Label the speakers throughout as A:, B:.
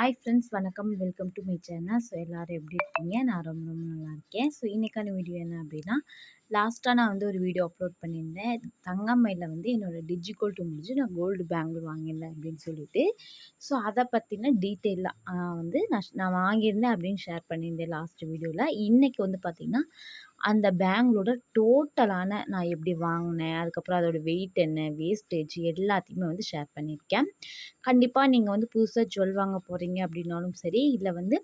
A: Hi friends வணக்கம். Welcome to my channel so எல்லோரும் எப்படி இருக்கீங்க? நான் ரொம்ப ரொம்ப நல்லா இருக்கேன். ஸோ இன்றைக்கான வீடியோ என்ன அப்படின்னா லாஸ்ட்டாக நான் வந்து ஒரு வீடியோ அப்லோட் பண்ணியிருந்தேன். தங்கம்மையில் வந்து என்னோடய டிஜிகோல்டு டு முடிஞ்சு நான் கோல்டு பேங்கிள் வாங்கியிருந்தேன் அப்படின்னு சொல்லிட்டு. ஸோ அதை பற்றின டீட்டெயிலாக வந்து நான் நான் வாங்கியிருந்தேன் அப்படின்னு ஷேர் பண்ணியிருந்தேன் லாஸ்ட் வீடியோவில் இன்றைக்கி வந்து பார்த்திங்கன்னா அந்த பேங்களோட டோட்டலான நான் எப்படி வாங்கினேன் அதுக்கப்புறம் அதோடய வெயிட் என்ன வேஸ்டேஜ் எல்லாத்தையுமே வந்து ஷேர் பண்ணியிருக்கேன். கண்டிப்பாக நீங்கள் வந்து புதுசாக ஜுவல் வாங்க போகிறீங்க அப்படின்னாலும் சரி இல்லை வந்து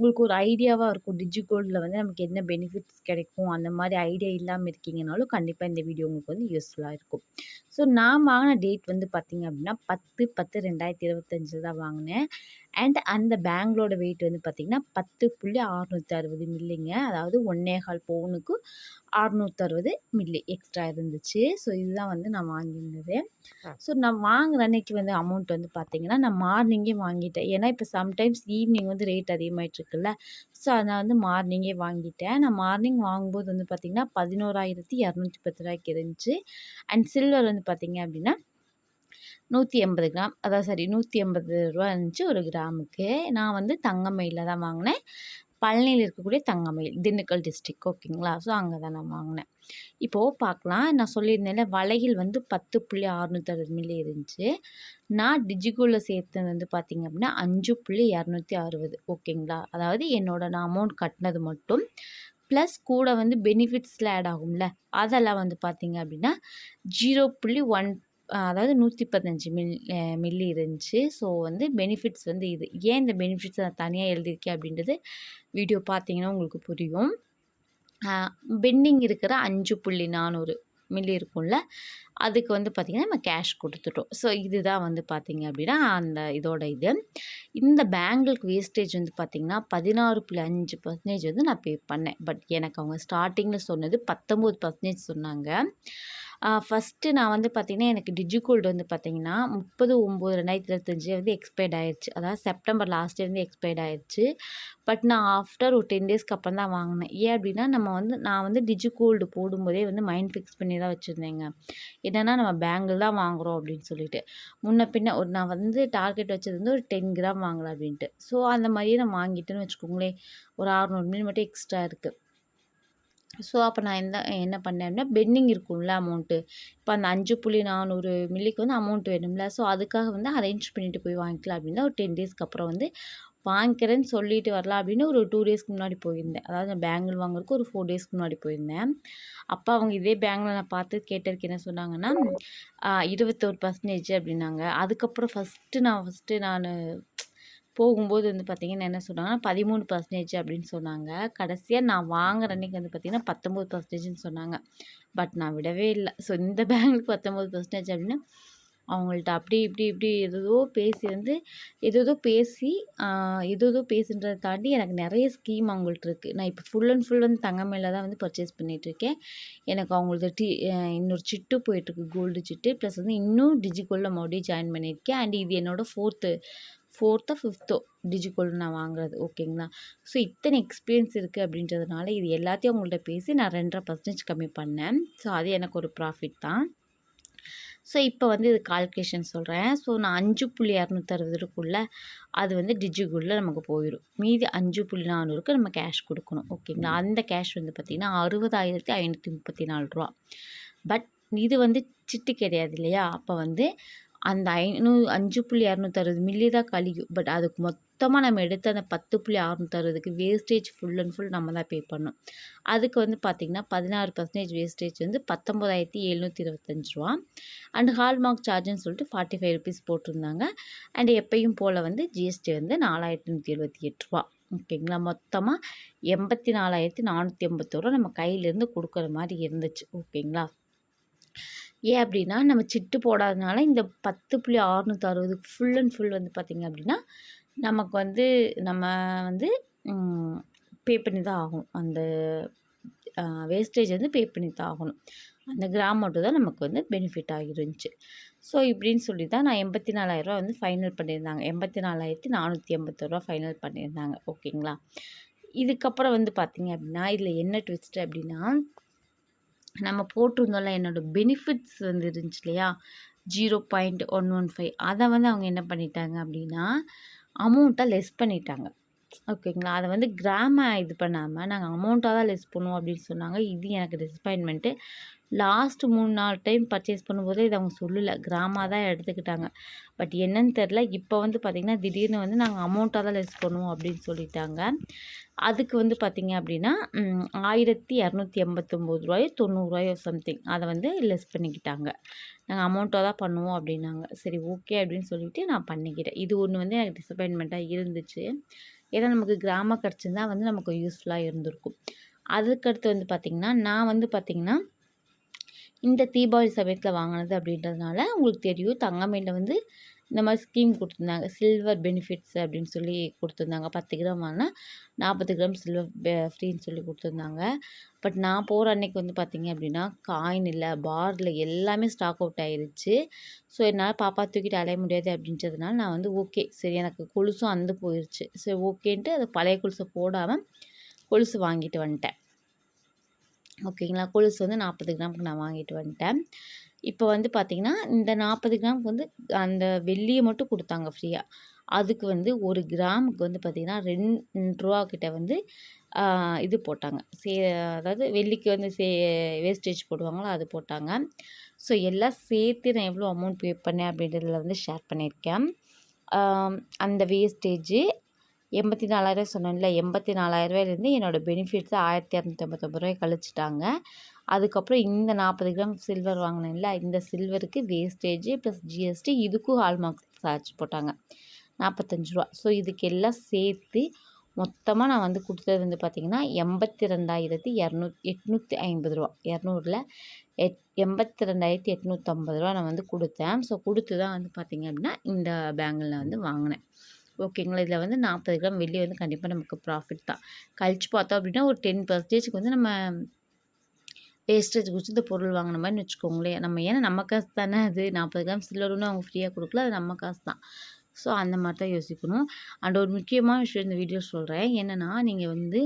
A: உங்களுக்கு ஒரு ஐடியாவாக இருக்கும். டிஜி கோல்டில் வந்து நமக்கு என்ன பெனிஃபிட்ஸ் கிடைக்கும்? அந்த மாதிரி ஐடியா இல்லாமல் இருக்கீங்கனாலும் கண்டிப்பாக இந்த வீடியோ உங்களுக்கு வந்து யூஸ்ஃபுல்லாக இருக்கும். ஸோ நான் வாங்கின டேட் வந்து பார்த்திங்க அப்படின்னா பத்து பத்து ரெண்டாயிரத்தி இருபத்தஞ்சில் தான் வாங்கினேன். அண்ட் அந்த பேங்களோட வெயிட் வந்து பார்த்திங்கன்னா பத்து புள்ளி அறுநூற்றி அறுபது மில்லிங்க அதாவது ஒன்னே கால் பவுனுக்கு அறுநூற்றறுபது மில்லி எக்ஸ்ட்ரா இருந்துச்சு. ஸோ இதுதான் வந்து நான் வாங்கியிருந்தது. ஸோ நான் வாங்குற அன்னைக்கு வந்து அமௌண்ட் வந்து பார்த்திங்கன்னா நான் மார்னிங்கே வாங்கிட்டேன். ஏன்னா இப்போ சம்டைம்ஸ் ஈவினிங் வந்து ரேட் அதிகமாகிட்ருக்குல்ல ஸோ அதை வந்து மார்னிங்கே வாங்கிட்டேன். நான் மார்னிங் வாங்கும்போது வந்து பார்த்திங்கன்னா பதினோராயிரத்தி இரநூத்தி பத்து ரூபாய்க்கு இருந்துச்சு. அண்ட் சில்வர் வந்து பார்த்திங்க அப்படின்னா நூற்றி எண்பது கிராம். அதான் சரி நூற்றி எண்பது ரூபா இருந்துச்சு ஒரு கிராமுக்கு. நான் வந்து தங்கமயிலில் தான் வாங்கினேன். பழனியில் இருக்கக்கூடிய தங்கமயில் திண்டுக்கல் டிஸ்ட்ரிக் ஓகேங்களா ஸோ அங்கே தான் நான் வாங்கினேன். இப்போது பார்க்கலாம் நான் சொல்லியிருந்தேன்ல வலையில் வந்து பத்து புள்ளி அறுநூற்றி மில்லி இருந்துச்சு. நான் டிஜிகோவில் சேர்த்தது வந்து பார்த்திங்க அப்படின்னா அஞ்சு புள்ளி இரநூத்தி அறுபது. ஓகேங்களா அதாவது என்னோட நான் அமௌண்ட் கட்டினது மட்டும் ப்ளஸ் கூட வந்து பெனிஃபிட்ஸில் ஆட் ஆகும்ல. அதெல்லாம் வந்து பார்த்திங்க அப்படின்னா ஜீரோ புள்ளி ஒன் அதாவது நூற்றி பதினஞ்சு மில் மில்லி இருந்துச்சு. ஸோ வந்து பெனிஃபிட்ஸ் வந்து இது. ஏன் இந்த பெனிஃபிட்ஸ் நான் தனியாக எழுதியிருக்கேன் அப்படின்றது வீடியோ பார்த்தீங்கன்னா உங்களுக்கு புரியும். பெண்டிங் இருக்கிற அஞ்சு புள்ளி நானூறு. மில்லி இருக்கும்ல அதுக்கு வந்து பார்த்திங்கன்னா நம்ம கேஷ் கொடுத்துட்டோம். ஸோ இதுதான் வந்து பார்த்திங்க அப்படின்னா அந்த இதோட இது. இந்த பேங்கிளுக்கு வேஸ்டேஜ் வந்து பார்த்திங்கன்னா பதினாறு புள்ளி அஞ்சு பர்சன்டேஜ் வந்து நான் பே பண்ணேன். பட் எனக்கு அவங்க ஸ்டார்டிங்கில் சொன்னது பத்தொம்போது பர்சன்டேஜ் சொன்னாங்க. ஃபஸ்ட்டு நான் வந்து பார்த்திங்கன்னா எனக்கு டிஜிகோல்டு வந்து பார்த்திங்கன்னா முப்பது ஒம்பது ரெண்டாயிரத்தி இருபத்தஞ்சி வந்து எக்ஸ்பைர்ட் ஆயிடுச்சு அதாவது செப்டம்பர் லாஸ்ட் இயர்ந்து எக்ஸ்பைர்ட் ஆயிடுச்சு பட் நான் ஆஃப்டர் ஒரு டென் டேஸ்க்கு அப்புறம் தான் வாங்கினேன். ஏன் அப்படின்னா நம்ம வந்து நான் வந்து டிஜிகோல்டு போடும்போதே வந்து மைண்ட் ஃபிக்ஸ் பண்ணி தான் வச்சுருந்தேங்க. என்னென்னா நம்ம பேங்கிள் தான் வாங்குகிறோம் அப்படின்னு சொல்லிட்டு. முன்ன பின்ன ஒரு நான் வந்து டார்கெட் வச்சது வந்து ஒரு டென் கிராம் வாங்கலாம் அப்படின்ட்டு. ஸோ அந்த மாதிரியே நான் வாங்கிட்டேன்னு வச்சுக்கோங்களேன். ஒரு அறநூறு மில்லி மட்டும் எக்ஸ்ட்ரா இருக்குது ஸோ அப்போ நான் என்ன என்ன பண்ணேன் அப்படின்னா பெண்டிங் இருக்கும்ல அமௌண்ட்டு இப்போ அந்த அஞ்சு புள்ளி நானூறு மில்லிக்கு வந்து அமௌண்ட் வேணும்ல. ஸோ அதுக்காக வந்து அரேஞ்ச் பண்ணிட்டு போய் வாங்கிக்கலாம் அப்படின்னா ஒரு டென் டேஸ்க்கு அப்புறம் வந்து வாங்கிக்கிறேன்னு சொல்லிட்டு வரலாம் அப்படின்னு ஒரு டூ டேஸ்க்கு முன்னாடி போயிருந்தேன். அதாவது நான் பேங்கிள் வாங்குறதுக்கு ஒரு ஃபோர் டேஸ்க்கு முன்னாடி போயிருந்தேன். அப்போ அவங்க இதே பேங்கில் நான் பார்த்து கேட்டதுக்கு என்ன சொன்னாங்கன்னா இருபத்தோரு பர்சன்டேஜ் அப்படின்னாங்க. அதுக்கப்புறம் ஃபஸ்ட்டு நான் ஃபஸ்ட்டு நான் போகும்போது வந்து பார்த்திங்கன்னா என்ன சொன்னாங்கன்னா பதிமூணு பர்சன்டேஜ் அப்படின்னு சொன்னாங்க. கடைசியாக நான் வாங்குற அன்றைக்கி வந்து பார்த்திங்கன்னா பத்தொம்பது பர்சன்டேஜ்னு சொன்னாங்க. பட் நான் விடவே இல்லை. ஸோ இந்த பேங்க்கு பத்தொம்பது பர்சன்டேஜ் அப்படின்னா அவங்கள்ட்ட அப்படி இப்படி இப்படி எதோ பேசி வந்து எதோ பேசி எதோ பேசுன்றதை தாண்டி எனக்கு நிறைய ஸ்கீம் அவங்கள்ட்ட இருக்குது நான் இப்போ ஃபுல் அண்ட் ஃபுல் வந்து தங்கமேல தான் வந்து பர்ச்சேஸ் பண்ணிகிட்ருக்கேன் எனக்கு அவங்களது டி இன்னொரு சிட்டு போயிட்டுருக்கு கோல்டு சிட்டு. ப்ளஸ் வந்து இன்னும் டிஜிகோல்டில் மறுபடியும் ஜாயின் பண்ணியிருக்கேன். அண்ட் இது என்னோடய ஃபோர்த்து ஃபோர்த்தோ ஃபிஃப்த்தோ டிஜிகோல்டு நான் வாங்குறது. ஓகேங்களா ஸோ இத்தனை எக்ஸ்பீரியன்ஸ் இருக்குது அப்படின்றதுனால இது எல்லாத்தையும் அவங்கள்ட்ட பேசி நான் ரெண்டரை பர்சன்டேஜ் கம்மி பண்ணேன். ஸோ அது எனக்கு ஒரு ப்ராஃபிட் தான். ஸோ இப்போ வந்து இது கால்குலேஷன் சொல்கிறேன் ஸோ நான் அஞ்சு புள்ளி இரநூத்தறுபது இருக்குல்ல அது வந்து டிஜிகுள்ள நமக்கு போயிடும். மீதி அஞ்சு புள்ளி நானூறுக்கு நம்ம கேஷ் கொடுக்கணும். ஓகேங்களா அந்த கேஷ் வந்து பார்த்திங்கன்னா அறுபதாயிரத்தி ஐநூற்றி முப்பத்தி நாலு ரூபா. பட் இது வந்து சிட்டு கிடையாது இல்லையா? அப்போ வந்து அந்த ஐநூ அஞ்சு புள்ளி இரநூத்தறுபது மில்லி தான் கழியும். பட் அதுக்கு மொத்தமாக நம்ம எடுத்து அந்த பத்து புள்ளி அறுநூத்தறுபதுக்கு வேஸ்டேஜ் ஃபுல் அண்ட் ஃபுல் நம்ம தான் பே பண்ணோம் அதுக்கு வந்து பார்த்திங்கன்னா பதினாறு பர்சன்டேஜ் வேஸ்டேஜ் வந்து பத்தொம்போதாயிரத்தி எழுநூற்றி இருபத்தஞ்சி ரூபா. அண்ட் ஹால்மார்க் சார்ஜுன்னு சொல்லிட்டு ஃபார்ட்டி ஃபைவ் ருபீஸ் போட்டிருந்தாங்க. அண்ட் எப்பயும் போல் வந்து ஜிஎஸ்டி வந்து நாலாயிரத்தி நூற்றி எழுபத்தி எட்டு ரூபா. ஓகேங்களா மொத்தமாக எண்பத்தி நாலாயிரத்தி நானூற்றி எண்பத்தோரு நம்ம கையிலேருந்து கொடுக்குற மாதிரி இருந்துச்சு. ஓகேங்களா ஏன் அப்படின்னா நம்ம சிட்டு போடாதனால இந்த பத்து புள்ளி ஆறுநூற்றி அறுபதுக்கு ஃபுல் அண்ட் ஃபுல் வந்து பார்த்திங்க அப்படின்னா நமக்கு வந்து நம்ம வந்து பே பண்ணி தான் ஆகும் அந்த வேஸ்டேஜ் வந்து பே பண்ணி தான் ஆகணும். அந்த கிராம் மட்டும் தான் நமக்கு வந்து பெனிஃபிட் ஆகிருந்துச்சு. ஸோ இப்படின்னு சொல்லி தான் நான் எண்பத்தி நாலாயிரரூவா வந்து ஃபைனல் பண்ணியிருந்தாங்க. எண்பத்தி நாலாயிரத்தி நானூற்றி எண்பத்தொருவா ஃபைனல் பண்ணியிருந்தாங்க. ஓகேங்களா இதுக்கப்புறம் வந்து பார்த்திங்க அப்படின்னா இதில் என்ன ட்விஸ்ட்டு அப்படின்னா நம்ம போட்டிருந்தோம்ல என்னோடய பெனிஃபிட்ஸ் வந்து இருந்துச்சு இல்லையா? Zero point one one five அதை வந்து அவங்க என்ன பண்ணிட்டாங்க அப்படின்னா அமௌண்ட்டாக லெஸ் பண்ணிட்டாங்க. ஓகேங்களா அதை வந்து கிராம இது பண்ணாமல் நாங்கள் அமௌண்ட்டாக தான் லெஸ் பண்ணுவோம் அப்படின்னு சொன்னாங்க. இது எனக்கு டிசப்பாயின்மெண்ட்டு லாஸ்ட்டு மூணு நாலு டைம் பர்ச்சேஸ் பண்ணும்போது இதை அவங்க சொல்லலை. கிராமாக தான் எடுத்துக்கிட்டாங்க. பட் என்னன்னு தெரில இப்போ வந்து பார்த்திங்கன்னா திடீர்னு வந்து நாங்கள் அமௌண்ட்டாக தான் லெஸ் பண்ணுவோம் அப்படின்னு சொல்லிட்டாங்க. அதுக்கு வந்து பார்த்திங்க அப்படின்னா ஆயிரத்தி இரநூத்தி எண்பத்தொம்போது ரூபாயோ தொண்ணூறுரூவாயோ சம்திங் அதை வந்து லெஸ் பண்ணிக்கிட்டாங்க. நாங்கள் அமௌண்ட்டாக தான் பண்ணுவோம் அப்படின்னாங்க. சரி ஓகே அப்படின்னு சொல்லிவிட்டு நான் பண்ணிக்கிட்டேன். இது ஒன்று வந்து எனக்கு டிசப்பாயின்மெண்ட்டாக இருந்துச்சு. ஏன்னா நமக்கு கிராம கிடச்சிருந்தா வந்து நமக்கு யூஸ்ஃபுல்லாக இருந்திருக்கும். அதுக்கடுத்து வந்து பார்த்திங்கன்னா நான் வந்து பார்த்திங்கன்னா இந்த தீபாவளி சமயத்தில் வாங்கினது அப்படின்றதுனால உங்களுக்கு தெரியும். தங்கமேல வந்து இந்த மாதிரி ஸ்கீம் கொடுத்துருந்தாங்க. சில்வர் பெனிஃபிட்ஸ் அப்படின்னு சொல்லி கொடுத்துருந்தாங்க. பத்து கிராம் வாங்கினா நாற்பது கிராம் சில்வர் ஃப்ரீன்னு சொல்லி கொடுத்துருந்தாங்க. பட் நான் போகிற அன்னைக்கு வந்து பார்த்திங்க அப்படின்னா காயின் இல்லை பாரில் எல்லாமே ஸ்டாக் அவுட் ஆயிடுச்சு ஸோ என்னால் பாப்பா தூக்கிட்டு அலைய முடியாது அப்படின்றதுனால நான் வந்து ஓகே சரி எனக்கு கொலுசும் அந்து போயிடுச்சு சரி ஓகேன்ட்டு அது பழைய கொலுசை போடாமல் கொலுசு வாங்கிட்டு வந்துட்டேன். ஓகேங்களா? கொலுசு வந்து நாற்பது கிராமுக்கு நான் வாங்கிட்டு வந்துட்டேன். இப்போ வந்து பார்த்திங்கன்னா இந்த நாற்பது கிராமுக்கு வந்து அந்த வெள்ளியை மட்டும் கொடுத்தாங்க ஃப்ரீயாக அதுக்கு வந்து ஒரு கிராமுக்கு வந்து பார்த்திங்கன்னா ரெண்டு ரூபா கிட்ட வந்து இது போட்டாங்க. சே அதாவது வெள்ளிக்கு வந்து சே வேஸ்டேஜ் போடுவாங்களோ அது போட்டாங்க. ஸோ எல்லாம் சேர்த்து நான் எவ்வளோ அமௌண்ட் பே பண்ணேன் அப்படின்றதில் வந்து ஷேர் பண்ணியிருக்கேன். அந்த வேஸ்டேஜு எண்பத்தி நாலாயிரம் சொன்னேன்ல எண்பத்தி நாலாயிரரூவாயிலேருந்து என்னோடய பெனிஃபிட்ஸை ஆயிரத்தி இரநூத்தி ஐம்பத்தொம்பது ரூபாய் கழிச்சிட்டாங்க. அதுக்கப்புறம் இந்த நாற்பது கிராம் சில்வர் வாங்கினேன்ல இந்த சில்வருக்கு வேஸ்டேஜ் ப்ளஸ் ஜிஎஸ்டி இதுக்கும் ஹால்மார்க் சார்ஜ் போட்டாங்க. நாற்பத்தஞ்சு ரூபா. ஸோ இதுக்கெல்லாம் சேர்த்து மொத்தமாக நான் வந்து கொடுத்தது வந்து பார்த்திங்கன்னா எண்பத்தி ரெண்டாயிரத்தி இரநூத் எட்நூற்றி ஐம்பது ரூபா. இரநூறுல எட் எண்பத்தி ரெண்டாயிரத்தி எட்நூற்றம்பது ரூபா நான் வந்து கொடுத்தேன். ஸோ கொடுத்து தான் வந்து பார்த்திங்க அப்படின்னா இந்த பேங்கில் வந்து வாங்கினேன். ஓகேங்களா? இதில் வந்து நாற்பது கிராம் வெள்ளி வந்து கண்டிப்பாக நமக்கு ப்ராஃபிட் தான். கழிச்சு பார்த்தோம் அப்படின்னா ஒரு டென் பர்சன்டேஜ்க்கு வந்து நம்ம வேஸ்டேஜ் குடிச்சு இந்த பொருள் வாங்கின மாதிரி வச்சுக்கோங்களேன். நம்ம ஏன்னா நம்ம காசு தானே அது. நாற்பது கிராம் சில்லருன்னு அவங்க ஃப்ரீயாக கொடுக்கல அது நம்ம காசு தான். ஸோ அந்த மாதிரி தான் யோசிக்கணும். அண்ட் ஒரு முக்கியமான விஷயம் இந்த வீடியோ சொல்கிறேன் என்னென்னா நீங்கள் வந்து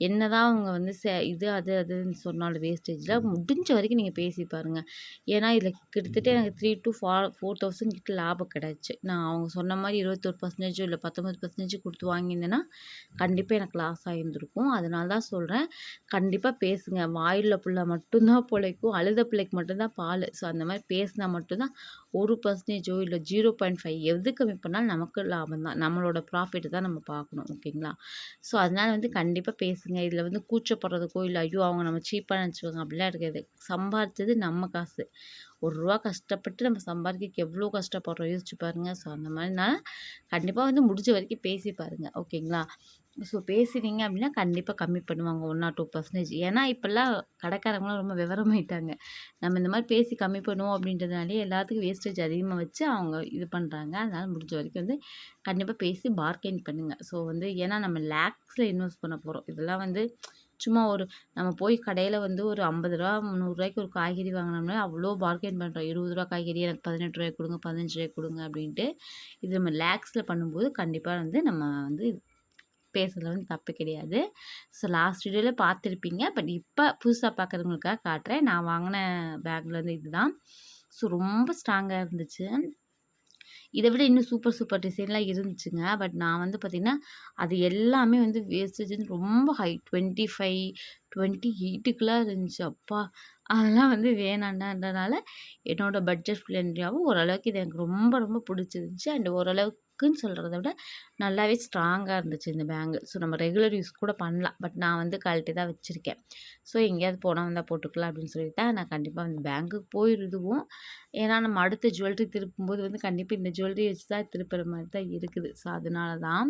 A: என்ன தான் அவங்க வந்து சே இது அது அதுன்னு சொன்னாலும் வேஸ்டேஜில் முடிஞ்ச வரைக்கும் நீங்கள் பேசி பாருங்கள் ஏன்னா இதில் கிட்டத்தட்ட எனக்கு three to four four thousand கிட்ட லாபம் கிடச்சி. நான் அவங்க சொன்ன மாதிரி இருபத்தொரு பர்சன்டேஜோ இல்லை பத்தொம்பது பர்சன்டேஜ் கொடுத்து வாங்கியிருந்தேன்னா கண்டிப்பாக எனக்கு லாஸ் ஆகியிருந்திருக்கும் அதனால தான் சொல்கிறேன் கண்டிப்பாக பேசுங்க. வாயில் பிள்ளை மட்டும்தான் பிழைக்கும். அழுத பிள்ளைக்கு மட்டும்தான் பால். ஸோ அந்த மாதிரி பேசினா மட்டும்தான் ஒரு பர்சன்டேஜோ இல்லை ஜீரோ பாயிண்ட் ஃபைவ் எது கம்மி பண்ணாலும் நமக்கு லாபம் தான். நம்மளோட ப்ராஃபிட் தான் நம்ம பார்க்கணும். ஓகேங்களா? ஸோ அதனால் வந்து கண்டிப்பாக பேசுங்க. பேசுங்க இதில் வந்து கூச்சப்படுறதுக்கோ இல்லை ஐயோ அவங்க நம்ம சீப்பாக நினச்சிக்கோங்க அப்படிலாம் இருக்காது சம்பாதிச்சது நம்ம காசு. ஒரு ரூபா கஷ்டப்பட்டு நம்ம சம்பாதிக்க எவ்வளோ கஷ்டப்படுறோம். யோசிச்சு பாருங்கள் ஸோ அந்த மாதிரினால கண்டிப்பாக வந்து முடிஞ்ச வரைக்கும் பேசி பாருங்கள் ஓகேங்களா? ஸோ பேசுனீங்க அப்படின்னா கண்டிப்பாக கம்மி பண்ணுவாங்க. ஒன் ஆர் டூ பர்சன்டேஜ் ஏன்னா இப்போல்லாம் கடைக்காரங்களாம் ரொம்ப விவரமாயிட்டாங்க நம்ம இந்த மாதிரி பேசி கம்மி பண்ணுவோம் அப்படின்றதுனாலே எல்லாத்துக்கும் வேஸ்டேஜ் அதிகமாக வச்சு அவங்க இது பண்ணுறாங்க அதனால் முடிஞ்ச வரைக்கும் வந்து கண்டிப்பாக பேசி பார்கெயின் பண்ணுங்கள் ஸோ வந்து ஏன்னா நம்ம லேக்ஸில் இன்வெஸ்ட் பண்ண போகிறோம் இதெல்லாம் வந்து சும்மா ஒரு நம்ம போய் கடையில் வந்து ஒரு ஐம்பது ரூபா முந்நூறுரூவாய்க்கு ஒரு காய்கறி வாங்கினோம்னா அவ்வளோ பார்கெயின் பண்ணுறோம் இருபது ரூபா காய்கறி எனக்கு பதினெட்டு ரூபாய்க்கு கொடுங்க பதினஞ்சு ரூபாய்க்கு கொடுங்க அப்படின்ட்டு இது நம்ம லேக்ஸில் பண்ணும்போது கண்டிப்பாக வந்து நம்ம வந்து பேசுறதுல வந்து தப்பு கிடையாது. ஸோ லாஸ்ட் வீடியோவில் பார்த்துருப்பீங்க. பட் இப்போ புதுசாக பார்க்குறவங்களுக்காக காட்டுறேன். நான் வாங்கின பேக்கில் வந்து இதுதான். ஸோ ரொம்ப ஸ்ட்ராங்காக இருந்துச்சு. இதை விட இன்னும் சூப்பர் சூப்பர் டிசைன்லாம் இருந்துச்சுங்க. பட் நான் வந்து பார்த்திங்கன்னா அது எல்லாமே வந்து வேஸ்டேஜ் ரொம்ப ஹை டுவெண்ட்டி ஃபைவ் டுவெண்ட்டி எயிட்டுக்கெலாம் இருந்துச்சு. அப்பா அதெல்லாம் வந்து வேணான்றனால என்னோடய பட்ஜெட் ஃப்ரெண்ட்லியாகவும் ஓரளவுக்கு இது எனக்கு ரொம்ப ரொம்ப பிடிச்சிருந்துச்சி. அண்ட் ஓரளவுக்கு லுக்குன்னு சொல்கிறத விட நல்லாவே ஸ்ட்ராங்காக இருந்துச்சு இந்த பேங்கு. ஸோ நம்ம ரெகுலர் யூஸ் கூட பண்ணலாம். பட் நான் வந்து கழட்டி தான் வச்சுருக்கேன். ஸோ எங்கேயாவது போனால் வந்தால் போட்டுக்கலாம் அப்படின்னு சொல்லிட்டு நான் கண்டிப்பாக அந்த பேங்க்குக்கு போயிருதுவும். ஏன்னா நம்ம அடுத்த ஜுவல்லரி திருப்பும்போது வந்து கண்டிப்பாக இந்த ஜுவல்லரி வச்சு தான் திருப்புற மாதிரி தான் இருக்குது. ஸோ அதனால தான்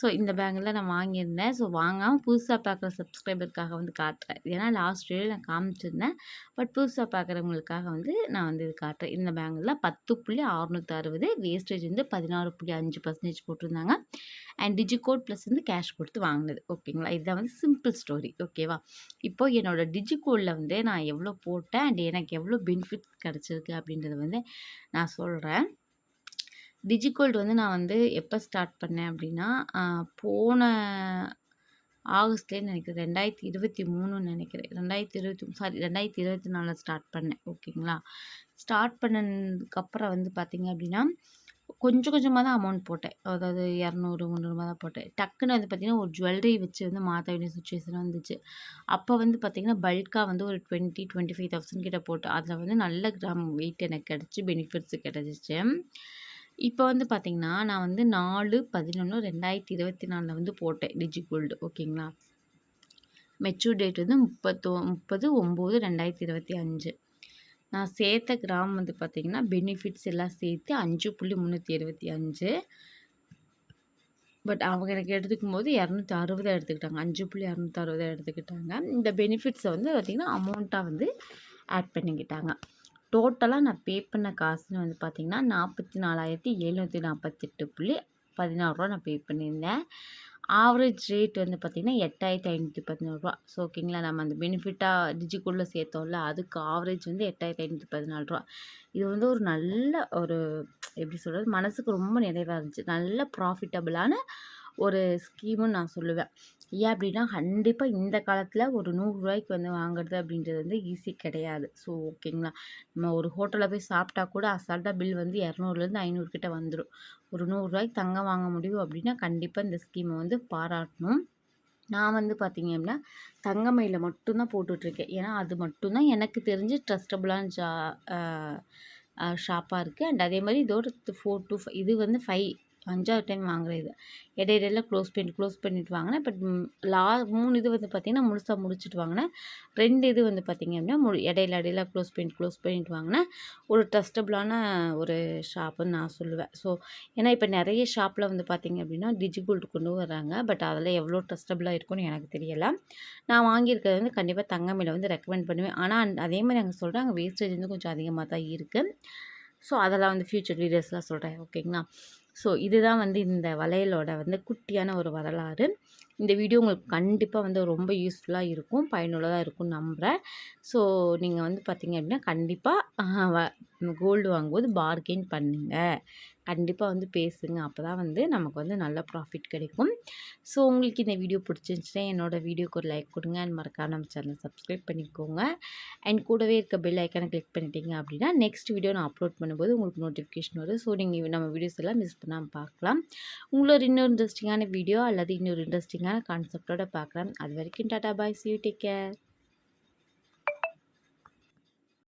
A: ஸோ இந்த பேங்கில் நான் வாங்கியிருந்தேன். ஸோ வாங்காமல் புதுசாக பார்க்குற சப்ஸ்கிரைபருக்காக வந்து காட்டுறேன். ஏன்னா லாஸ்ட் வீடியோ நான் காமிச்சிருந்தேன். பட் புதுசாக பார்க்குறவங்களுக்காக வந்து நான் வந்து இது காட்டுறேன். இந்த பேங்கில் பத்து புள்ளி அறுநூற்றி அறுபது வேஸ்டேஜ் வந்து பதினாறு புள்ளி அஞ்சு பர்சன்டேஜ் போட்டிருந்தாங்க. அண்ட் டிஜிகோட் ப்ளஸ் வந்து கேஷ் கொடுத்து வாங்கினது. ஓகேங்களா? இதுதான் வந்து சிம்பிள் ஸ்டோரி. ஓகேவா? இப்போது என்னோடய டிஜிகோடில் வந்து நான் எவ்வளோ போட்டேன் அண்ட் எனக்கு எவ்வளோ பெனிஃபிட் கிடச்சிருக்கு அப்படின்றத வந்து நான் சொல்கிறேன் டிஜிகோல்டு வந்து நான் வந்து எப்போ ஸ்டார்ட் பண்ணேன் அப்படின்னா போன ஆகஸ்ட்லேயே நினைக்கிறேன். ரெண்டாயிரத்தி இருபத்தி மூணுன்னு நினைக்கிறேன். ரெண்டாயிரத்தி இருபத்தி சாரி ரெண்டாயிரத்தி இருபத்தி நாலில் ஸ்டார்ட் பண்ணேன். ஓகேங்களா? ஸ்டார்ட் பண்ணதுக்கப்புறம் வந்து பார்த்திங்க அப்படின்னா கொஞ்சம் கொஞ்சமாக தான் அமௌண்ட் போட்டேன். அதாவது இரநூறு முந்நூறுமா தான் போட்டேன். டக்குன்னு வந்து பார்த்திங்கன்னா ஒரு ஜுவல்லரி வச்சு வந்து மாற்ற வேண்டிய சுச்சுவேஷன் வந்துச்சு. அப்போ வந்து பார்த்திங்கன்னா பல்காக வந்து ஒரு டுவெண்ட்டி டுவெண்ட்டி ஃபைவ் தௌசண்ட் கிட்ட போட்டு அதில் வந்து நல்ல கிராம் வெயிட் எனக்கு கிடச்சி பெனிஃபிட்ஸ் கிடச்சிச்சு. இப்போ வந்து பார்த்திங்கன்னா நான் வந்து நாலு பதினொன்று ரெண்டாயிரத்தி இருபத்தி நாலில் வந்து போட்டேன் டிஜி கோல்டு ஓகேங்களா? மெச்சூர் டேட் வந்து முப்பத்தோ முப்பது ஒம்பது ரெண்டாயிரத்தி இருபத்தி அஞ்சு. நான் சேர்த்த கிராம் வந்து பார்த்திங்கன்னா பெனிஃபிட்ஸ் எல்லாம் சேர்த்து அஞ்சு புள்ளி முந்நூற்றி இருபத்தி அஞ்சு. பட் அவங்க எனக்கு எடுத்துக்கும் போது இரநூத்தி அறுபது எடுத்துக்கிட்டாங்க. அஞ்சு புள்ளி இரநூத்தி அறுபது எடுத்துக்கிட்டாங்க. இந்த பெனிஃபிட்ஸை வந்து பார்த்திங்கன்னா அமௌண்ட்டாக வந்து ஆட் பண்ணிக்கிட்டாங்க. டோட்டலாக நான் பே பண்ண காசுன்னு வந்து பார்த்திங்கன்னா நாற்பத்தி நாலாயிரத்தி எழுநூற்றி நாற்பத்தெட்டு புள்ளி பதினாறுரூவா நான் பே பண்ணியிருந்தேன். ஆவரேஜ் ரேட் வந்து பார்த்திங்கன்னா எட்டாயிரத்தி ஐநூற்றி பதினோருவா ஸோ ஓகேங்களா? நம்ம அந்த பெனிஃபிட்டாக டிஜிக்குள்ளே சேர்த்தோம்ல அதுக்கு ஆவரேஜ் வந்து எட்டாயிரத்தி ஐநூற்றி பதினாலு ரூபா. இது வந்து ஒரு நல்ல ஒரு எப்படி சொல்கிறது மனதுக்கு ரொம்ப நிறைவாக இருந்துச்சு. நல்ல ப்ராஃபிட்டபுளான ஒரு ஸ்கீமுன்னு நான் சொல்லுவேன். ஏன் அப்படின்னா கண்டிப்பாக இந்த காலத்தில் ஒரு நூறுரூவாய்க்கு வந்து வாங்குறது அப்படின்றது வந்து ஈஸி கிடையாது. ஸோ ஓகேங்களா நம்ம ஒரு ஹோட்டலில் போய் சாப்பிட்டா கூட அசால்ட்டாக பில் வந்து இரநூறுலேருந்து ஐநூறு கிட்ட வந்துடும் ஒரு நூறுரூவாய்க்கு தங்கம் வாங்க முடியும் அப்படின்னா கண்டிப்பாக இந்த ஸ்கீமை வந்து பாராட்டணும். நான் வந்து பார்த்திங்க அப்படின்னா தங்கமையில் மட்டும்தான் போட்டுட்ருக்கேன். ஏன்னா அது மட்டும்தான் எனக்கு தெரிஞ்சு ட்ரஸ்டபுளான ஜா ஷாப்பாக இருக்குது அண்ட் அதே மாதிரி இதோட ஃபோர் டு இது வந்து ஃபைவ் அஞ்சாவது டைம் வாங்குற இது. இடையிடையில க்ளோஸ் பண்ணி க்ளோஸ் பண்ணிட்டு வாங்கினேன். பட் லா மூணு இது வந்து பார்த்திங்கன்னா முழுசாக முடிச்சுட்டு வாங்கினேன். ரெண்டு இது வந்து பார்த்திங்க அப்படின்னா மு இடையில இடையில க்ளோஸ் பண்ணி க்ளோஸ் பண்ணிட்டு வாங்கினேன். ஒரு ட்ரஸ்டபுளான ஒரு ஷாப்புன்னு நான் சொல்லுவேன். ஸோ ஏன்னா இப்போ நிறைய ஷாப்பில் வந்து பார்த்திங்க அப்படின்னா டிஜிகோல்டு கொண்டு வராங்க பட் அதில் எவ்வளோ ட்ரஸ்டபுளாக இருக்கும்னு எனக்கு தெரியலை. நான் வாங்கியிருக்கிறது வந்து கண்டிப்பாக தங்கமில் வந்து ரெக்கமெண்ட் பண்ணுவேன். ஆனால் அதே மாதிரி அங்கே சொல்கிறாங்க வேஸ்டேஜ் வந்து கொஞ்சம் அதிகமாக தான் இருக்குது ஸோ அதெல்லாம் வந்து ஃப்யூச்சர் வீடியோஸ்லாம் சொல்கிறேன் ஓகேங்களா ஸோ இதுதான் வந்து இந்த வளையலோட வந்து குட்டியான ஒரு வரலாறு. இந்த வீடியோ உங்களுக்கு கண்டிப்பாக வந்து ரொம்ப யூஸ்ஃபுல்லாக இருக்கும் பயனுள்ளதாக இருக்கும்னு நம்புகிறேன் ஸோ நீங்கள் வந்து பார்த்திங்க அப்படின்னா கண்டிப்பாக கோல்டு வாங்கும்போது பார்கெயின் பண்ணுங்கள் கண்டிப்பாக வந்து பேசுங்க. அப்போ தான் வந்து நமக்கு வந்து நல்ல ப்ராஃபிட் கிடைக்கும். ஸோ உங்களுக்கு இந்த வீடியோ பிடிச்சிருந்துச்சுன்னா என்னோடய வீடியோக்கு ஒரு லைக் கொடுங்க. அண்ட் மறக்காம நம்ம சேனல் சப்ஸ்கிரைப் பண்ணிக்கோங்க. அண்ட் கூடவே இருக்க பெல் ஐக்கானை கிளிக் பண்ணிட்டீங்க அப்படின்னா நெக்ஸ்ட் வீடியோ நான் அப்லோட் பண்ணும்போது உங்களுக்கு நோட்டிஃபிகேஷன் வரும். ஸோ நீங்கள் நம்ம வீடியோஸ் எல்லாம் மிஸ் பண்ணாமல் பார்க்கலாம். உங்களோட இன்னொரு இன்ட்ரெஸ்டிங்கான வீடியோ அல்லது இன்னொரு இன்ட்ரெஸ்டிங்கான கான்செப்டோட பார்க்கலாம். அது வரைக்கும் tata bye. See you take care